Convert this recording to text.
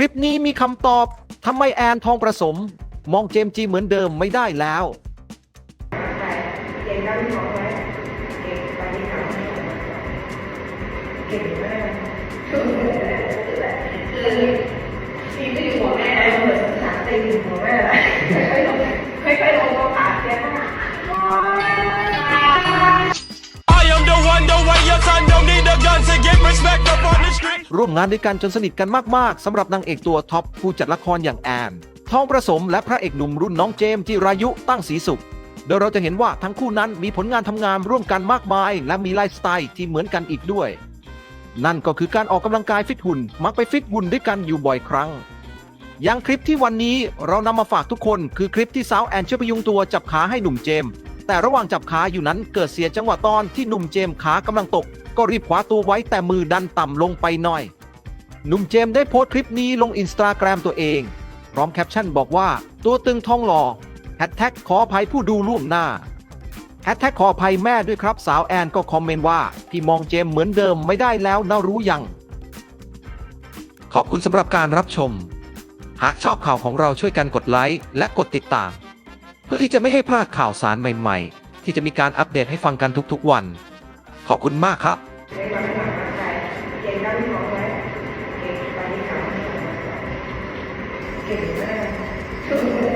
ลิปนี้มีคำตอบทำไมแอนทองประสม มองเจมจีเหมือนเดิมไม่ได้แล้วได้ที่ของไปที่เขาเก่งกคือตีไม่ถึงหัวแม่เหมือนสาตีถึงหัวแค่ขนา I am the one, the way your son don't need a gun to get respect up on the street. ร่วมงานด้วยกันจนสนิทกันมากๆสำหรับนางเอกตัวท็อปผู้จัดละครอย่างแอนทองประสมและพระเอกหนุ่มรุ่นน้องเจมส์จิรายุตั้งสีสุข โดยเราจะเห็นว่าทั้งคู่นั้นมีผลงานทำงานร่วมกันมากมาย และมีไลฟ์สไตล์ที่เหมือนกันอีกด้วย นั่นก็คือการออกกำลังกายฟิตหุ่น มักไปฟิตหุ่นด้วยกันอยู่บ่อยครั้ง อย่างคลิปที่วันนี้เรานำมาฝากทุกคนคือคลิปที่สาวแอนช่วยพยุงตัวจับขาให้หนุ่มเจมส์ แต่ระหว่างจับขาอยู่นั้นเกิดเสียจังหวะตอนที่หนุ่มเจมส์ขากำลังตก ก็รีบคว้าตัวไว้แต่มือดันต่ำลงไปหน่อย หนุ่มเจมส์ได้โพสต์คลิปนี้ลงอินสตาแกรมตัวเอง พร้อมแคปชั่นบอกว่า ตัวตึงทองหล่อแฮชแท็กขออภัยผู้ดูล่วงหน้าแฮชแท็กขออภัยแม่ด้วยครับสาวแอนก็คอมเมนต์ว่าพี่มองเจมส์เหมือนเดิมไม่ได้แล้วนะรู้ยัง ขอบคุณสำหรับการรับชม หากชอบข่าวของเราช่วยกันกดไลค์และกดติดตาม พื่อที่จะไม่ให้พลาดข่าวสารใหม่ ๆ ที่จะมีการอัปเดตให้ฟังกันทุกๆวัน ขอบคุณมากครับเก่งได้ที่ของไว้เก่งไปที่เขาเก่งมาก